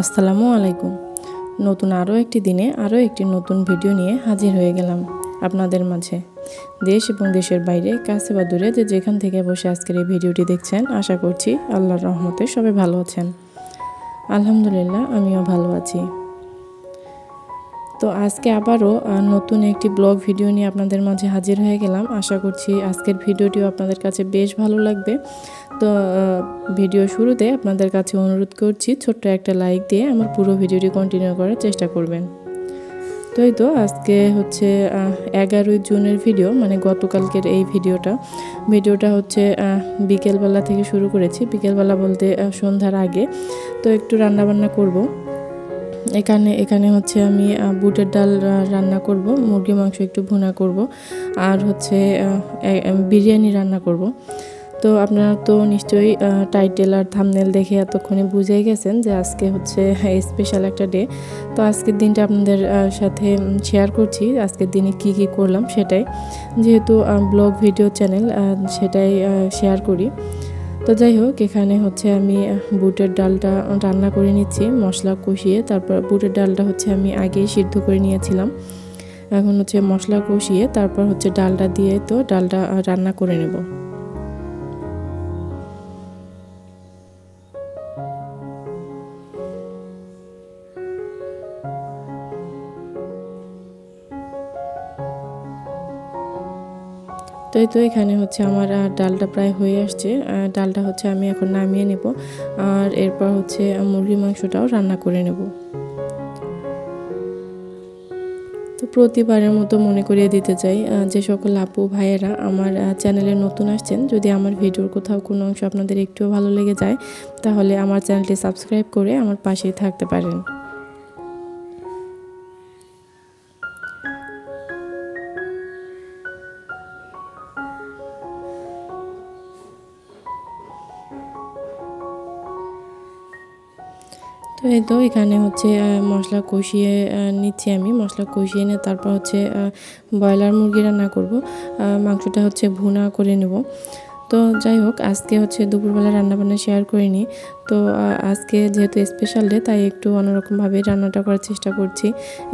আসসালামু আলাইকুম। নতুন আরও একটি দিনে আরও একটি নতুন ভিডিও নিয়ে হাজির হয়ে গেলাম আপনাদের মাঝে। দেশ এবং দেশের বাইরে, কাছে বা দূরে যে যেখান থেকে বসে আজকের এই ভিডিওটি দেখছেন, আশা করছি আল্লাহর রহমতে সবাই ভালো আছেন। আলহামদুলিল্লাহ, আমিও ভালো আছি। তো আজকে আবারও নতুন একটি ব্লগ ভিডিও নিয়ে আপনাদের মাঝে হাজির হয়ে গেলাম। আশা করছি আজকের ভিডিওটিও আপনাদের কাছে বেশ ভালো লাগবে। তো ভিডিও শুরুতে আপনাদের কাছে অনুরোধ করছি, ছোট্ট একটা লাইক দিয়ে আমার পুরো ভিডিওটি কন্টিনিউ করার চেষ্টা করবেন। তো এই তো, আজকে হচ্ছে এগারোই জুনের ভিডিও মানে গতকালকের এই ভিডিওটা। ভিডিওটা হচ্ছে বিকেলবেলা থেকে শুরু করেছি। বিকেলবেলা বলতে সন্ধ্যার আগে। তো একটু রান্নাবান্না করব। এখানে এখানে হচ্ছে আমি বুটের ডাল রান্না করব মুরগি মাংস একটু ভুনা করব, আর হচ্ছে বিরিয়ানি রান্না করব। তো আপনারা তো নিশ্চয়ই টাইটেল আর থামনেল দেখে এতক্ষণে বুঝে গেছেন যে আজকে হচ্ছে স্পেশাল একটা ডে তো আজকের দিনটা আপনাদের সাথে শেয়ার করছি, আজকের দিনে কি কি করলাম সেটাই। যেহেতু ব্লগ ভিডিও চ্যানেল সেটাই শেয়ার করি। তো যাই হোক, এখানে হচ্ছে আমি বুটের ডালটা রান্না করে নিচ্ছি, মশলা কষিয়ে। তারপর বুটের ডালটা হচ্ছে আমি আগেই সিদ্ধ করে নিয়েছিলাম। এখন হচ্ছে মশলা কষিয়ে, তারপর হচ্ছে ডালটা দিয়ে তো ডালটা রান্না করে নেব। তো এই তো এখানে হচ্ছে আমার ডালটা প্রায় হয়ে আসছে। ডালটা হচ্ছে আমি এখন নামিয়ে নেব আর এরপর হচ্ছে মুরগির মাংসটাও রান্না করে নেব। তো প্রতিবারের মতো মনে করিয়ে দিতে চাই যে সকল আপু ভাইয়েরা আমার চ্যানেলে নতুন আসছেন, যদি আমার ভিডিওর কোথাও কোনো অংশ আপনাদের একটুও ভালো লেগে যায়, তাহলে আমার চ্যানেলটি সাবস্ক্রাইব করে আমার পাশেই থাকতে পারেন। তো এই তো এখানে হচ্ছে মশলা কষিয়ে নিচ্ছি আমি। মশলা কষিয়ে নিয়ে তারপর হচ্ছে ব্রয়লার মুরগি রান্না করব। মাংসটা হচ্ছে ভুনা করে নেব। তো যাই হোক, আজকে হচ্ছে দুপুরবেলা রান্নাবান্না শেয়ার করিনি। তো আজকে যেহেতু স্পেশাল ডে তাই একটু অন্যরকমভাবে রান্নাটা করার চেষ্টা করছি।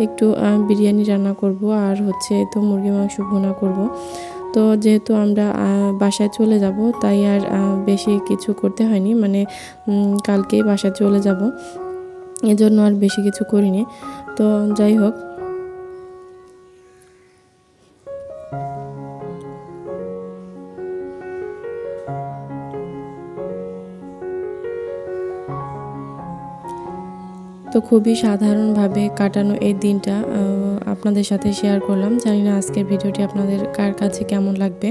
একটু বিরিয়ানি রান্না করব আর হচ্ছে তো মুরগি মাংস ভুনা করব। তো যেহেতু আমরা বাসায় চলে যাব, তাই আর বেশি কিছু করতে হয়নি। মানে কালকেই বাসায় চলে যাব। এজন্য আর বেশি কিছু করিনি। তো যাই হোক। তো খুবই সাধারণভাবে কাটানো এই দিনটা আপনাদের সাথে শেয়ার করলাম। জানি না আজকের ভিডিওটি আপনাদের কার কাছে কেমন লাগবে।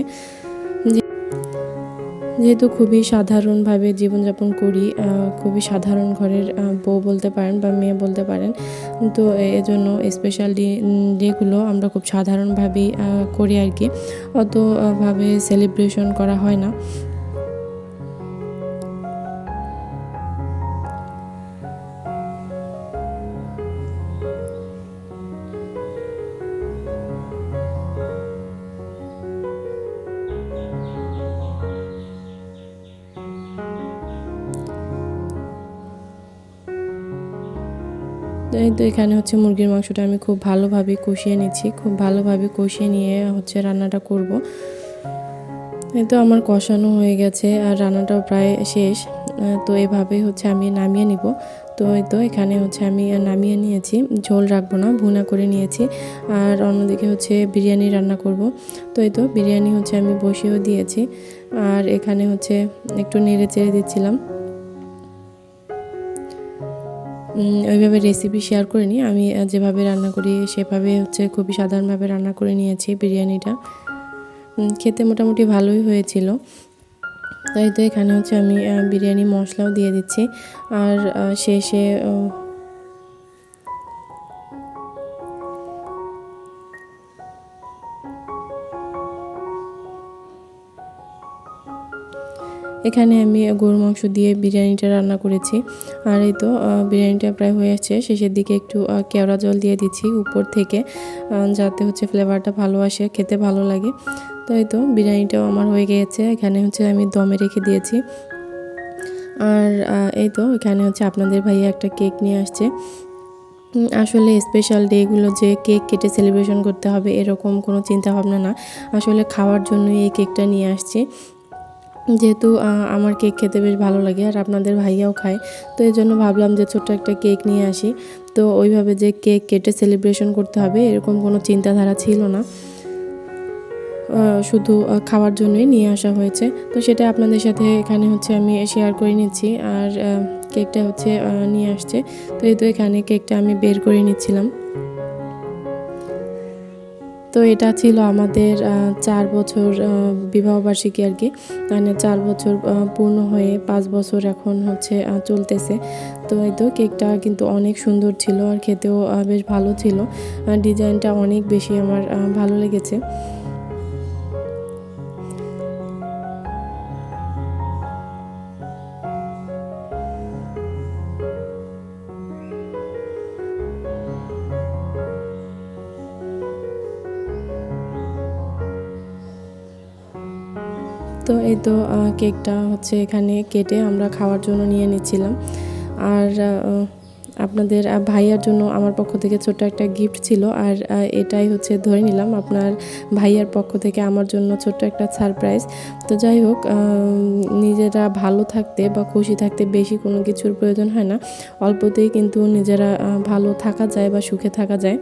যেহেতু খুবই সাধারণভাবে জীবনযাপন করি খুবই সাধারণ ঘরের বউ বলতে পারেন বা মেয়ে বলতে পারেন, তো এজন্য স্পেশাল ডে, ডেগুলো আমরা খুব সাধারণভাবেই করি আর কি। অতভাবে সেলিব্রেশন করা হয় না। তো এখানে হচ্ছে মুরগির মাংসটা আমি খুব ভালোভাবে কষিয়ে নিচ্ছি। খুব ভালোভাবে কষিয়ে নিয়ে হচ্ছে রান্নাটা করব। তো আমার কষানো হয়ে গেছে আর রান্নাটাও প্রায় শেষ। তো এভাবেই হচ্ছে আমি নামিয়ে নিব। তো তো এখানে হচ্ছে আমি নামিয়ে নিয়েছি। ঝোল রাখব না, ভুনা করে নিয়েছি। আর অন্যদিকে হচ্ছে বিরিয়ানি রান্না করব। তো এই তো বিরিয়ানি হচ্ছে আমি বসিয়েও দিয়েছি। আর এখানে হচ্ছে একটু নেড়ে চেড়ে দিচ্ছিলাম। ওইভাবে রেসিপি শেয়ার করিনি। আমি যেভাবে রান্না করি, সেভাবে হচ্ছে খুবই সাধারণভাবে রান্না করে নিয়েছি বিরিয়ানিটা। খেতে মোটামুটি ভালোই হয়েছিল। তাই তো এখানে হচ্ছে আমি বিরিয়ানি মশলাও দিয়ে দিচ্ছি। আর শেষে এখানে আমি গরুর মাংস দিয়ে বিরিয়ানিটা রান্না করেছি। আর এই তো বিরিয়ানিটা প্রায় হয়ে আসছে। শেষের দিকে একটু কেওড়া জল দিয়ে দিচ্ছি উপর থেকে যাতে হচ্ছে ফ্লেভারটা ভালো আসে, খেতে ভালো লাগে। তো এই তো, বিরিয়ানিটাও আমার হয়ে গিয়েছে। এখানে হচ্ছে আমি দমে রেখে দিয়েছি। আর এই তো, এখানে হচ্ছে আপনাদের ভাইয়া একটা কেক নিয়ে আসছে। আসলে স্পেশাল ডেগুলো যে কেক কেটে সেলিব্রেশন করতে হবে, এরকম কোনো চিন্তা ভাবনা না। আসলে খাওয়ার জন্যই এই কেকটা নিয়ে আসছি। যেহেতু আমার কেক খেতে বেশ ভালো লাগে আর আপনাদের ভাইয়াও খায়, তো এই জন্য ভাবলাম যে ছোট্ট একটা কেক নিয়ে আসি। তো ওইভাবে যে কেক কেটে সেলিব্রেশন করতে হবে এরকম কোনো চিন্তাধারা ছিল না। শুধু খাওয়ার জন্যই নিয়ে আসা হয়েছে। তো সেটা আপনাদের সাথে এখানে হচ্ছে আমি শেয়ার করে নিচ্ছি আর কেকটা হচ্ছে নিয়ে আসছে। তো এই তো এখানে কেকটা আমি বের করে নিচ্ছিলাম। তো এটা ছিল আমাদের চার বছর বিবাহবার্ষিকী আর কি। মানে চার বছর পূর্ণ হয়ে পাঁচ বছর এখন হচ্ছে চলতেছে। তো এই তো কেকটা কিন্তু অনেক সুন্দর ছিল আর খেতেও বেশ ভালো ছিল। ডিজাইনটা অনেক বেশি আমার ভালো লেগেছে। তো এই তো কেকটা হচ্ছে এখানে কেটে আমরা খাওয়ার জন্য নিয়ে নিচ্ছিলাম। আর আপনাদের ভাইয়ার জন্য আমার পক্ষ থেকে ছোট একটা গিফট ছিল। আর এটাই হচ্ছে ধরে নিলাম আপনার ভাইয়ার পক্ষ থেকে আমার জন্য ছোট্ট একটা সারপ্রাইজ। তো যাই হোক নিজেরা ভালো থাকতে বা খুশি থাকতে বেশি কোনো কিছুর প্রয়োজন হয় না। অল্পতেই কিন্তু নিজেরা ভালো থাকা যায় বা সুখে থাকা যায়।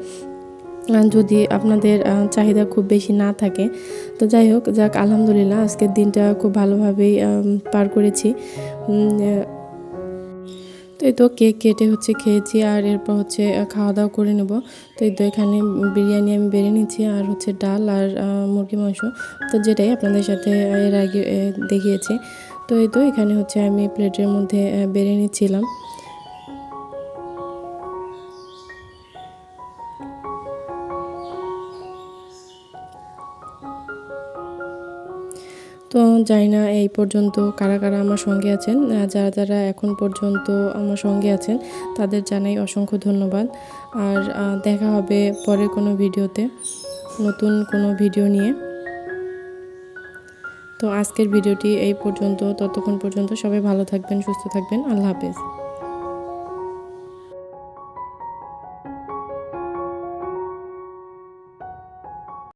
যদি আপনাদের চাহিদা খুব বেশি না থাকে, তো যাই হোক, যাক, আলহামদুলিল্লাহ, আজকের দিনটা খুব ভালোভাবেই পার করেছি। তো এই তো কেক কেটে হচ্ছে খেয়েছি, আর এরপর হচ্ছে খাওয়া দাওয়া করে নেব। তো এই তো এখানে বিরিয়ানি আমি বেড়ে নিচ্ছি আর হচ্ছে ডাল আর মুরগি মাংস। তো যেটাই আপনাদের সাথে এর আগে দেখিয়েছি। তো এই তো এখানে হচ্ছে আমি প্লেটের মধ্যে বেড়ে নিচ্ছিলাম। তো জানি না এই পর্যন্ত কারা কারা আমার সঙ্গে আছেন। যারা যারা এখন পর্যন্ত আমার সঙ্গে আছেন, তাদের জানাই অসংখ্য ধন্যবাদ। আর দেখা হবে পরে কোনো ভিডিওতে, নতুন কোনো ভিডিও নিয়ে। তো আজকের ভিডিওটি এই পর্যন্ত, ততক্ষণ পর্যন্ত সবাই ভালো থাকবেন, সুস্থ থাকবেন। আল্লাহ হাফেজ।